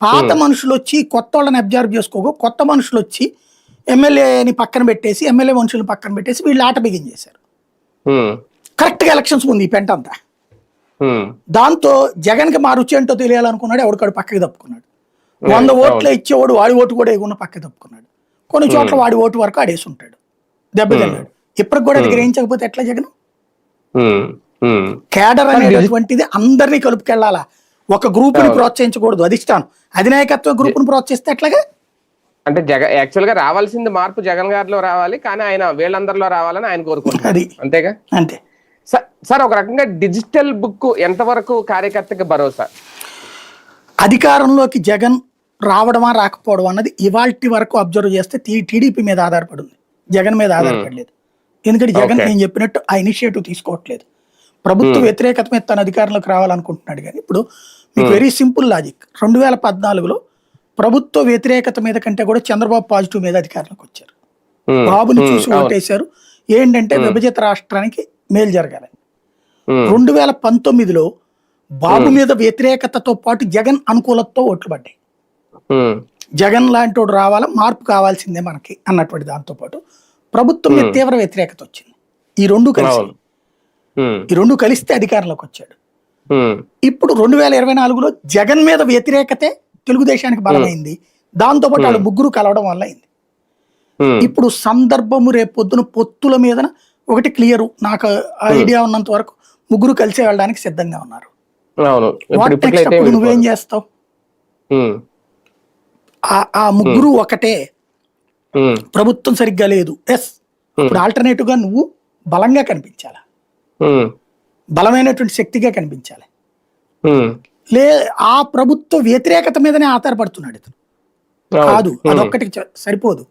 పాత మనుషులు వచ్చి కొత్త వాళ్ళని అబ్జర్వ్ చేసుకోక. కొత్త మనుషులు వచ్చి ఎమ్మెల్యేని పక్కన పెట్టేసి ఎమ్మెల్యే మనుషులను పక్కన పెట్టేసి వీళ్ళు ఆట బిగించేశారు ఉమ్, కరెక్ట్గా ఎలక్షన్స్ ముందు ఈ పెంట అంతా. దాంతో జగన్కి మా రుచి ఏంటో తెలియాలనుకున్నాడు ఎవడికాడు పక్కకి తప్పుకున్నాడు. వంద. ఓట్లు ఇచ్చేవాడు వాడి ఓటు కూడా ఎగున్న పక్కకి తప్పుకున్నాడు. కొన్ని చోట్ల వాడి ఓటు వరకు ఆడేసి ఉంటాడు. దెబ్బతిన్నాడు ఇప్పటికి కూడా అది గ్రహించకపోతే ఎట్లా జగన్. కేడర్ అనేటటువంటిది అందరినీ కలుపుకెళ్ళాలా ఒక గ్రూప్ని ప్రోత్సహించకూడదు. అధిష్టానం అధినాయకత్వ గ్రూప్ని ప్రోత్సహిస్తే ఎట్లాగా? అంటే జగ యాక్చువల్గా రావాల్సింది మార్పు జగన్ గారిలో రావాలి కానీ ఆయన వీళ్ళందరిలో రావాలని ఆయన కోరుకుంటున్నారు. అది. అంతేగా? అంతే. సార్ ఒక రకంగా డిజిటల్ బుక్ ఎంతవరకు కార్యకర్తకి భరోసా? అధికారంలోకి జగన్ రావడమా రాకపోవడం అన్నది ఇవాల్టి వరకు అబ్జర్వ్ చేస్తే టీడీపీ మీద ఆధారపడి ఉంది జగన్ మీద ఆధారపడలేదు. ఎందుకంటే జగన్. నేను చెప్పినట్టు ఆ ఇనిషియేటివ్ తీసుకోవట్లేదు. ప్రభుత్వ వ్యతిరేకత మీద తన అధికారంలోకి రావాలనుకుంటున్నాడు కానీ ఇప్పుడు మీకు వెరీ సింపుల్ లాజిక్. రెండు వేల పద్నాలుగులో ప్రభుత్వ వ్యతిరేకత మీద కంటే కూడా చంద్రబాబు పాజిటివ్ మీద అధికారంలోకి వచ్చారు. బాబుని చూసి. ఓటేశారు. ఏంటంటే విభజిత రాష్ట్రానికి మేలు జరగాలని. రెండు వేల పంతొమ్మిదిలో బాబు మీద వ్యతిరేకతతో పాటు జగన్ అనుకూలతతో ఓట్లు పడ్డాయి. జగన్ లాంటి వాడు రావాలా? మార్పు కావాల్సిందే మనకి అన్నటువంటి దాంతో పాటు ప్రభుత్వం మీద తీవ్ర వ్యతిరేకత వచ్చింది. ఈ రెండు కలిసి ఈ రెండు కలిస్తే అధికారంలోకి వచ్చాడు. ఇప్పుడు రెండు వేల ఇరవై నాలుగులో జగన్ మీద వ్యతిరేకతే తెలుగుదేశానికి బలమైంది. దాంతో పాటు వాళ్ళు ముగ్గురు కలవడం వల్ల అయింది. ఇప్పుడు సందర్భము రేపు పొద్దున పొత్తుల మీద ఒకటి క్లియర్. నాకు ఐడియా ఉన్నంత వరకు ముగ్గురు కలిసి వెళ్ళడానికి సిద్ధంగా ఉన్నారు. నువ్వేం. చేస్తావు? ఆ- ఆ ముగ్గురు ఒకటే. ప్రభుత్వం సరిగ్గా లేదు. ఎస్. ఇప్పుడు ఆల్టర్నేటివ్గా నువ్వు బలంగా కనిపించాలి? బలమైనటువంటి శక్తిగా కనిపించాలి. లే ఆ ప్రభుత్వ వ్యతిరేకత మీదనే ఆధారపడుతున్నాడు ఇతను. కాదు అదొక్కటి సరిపోదు.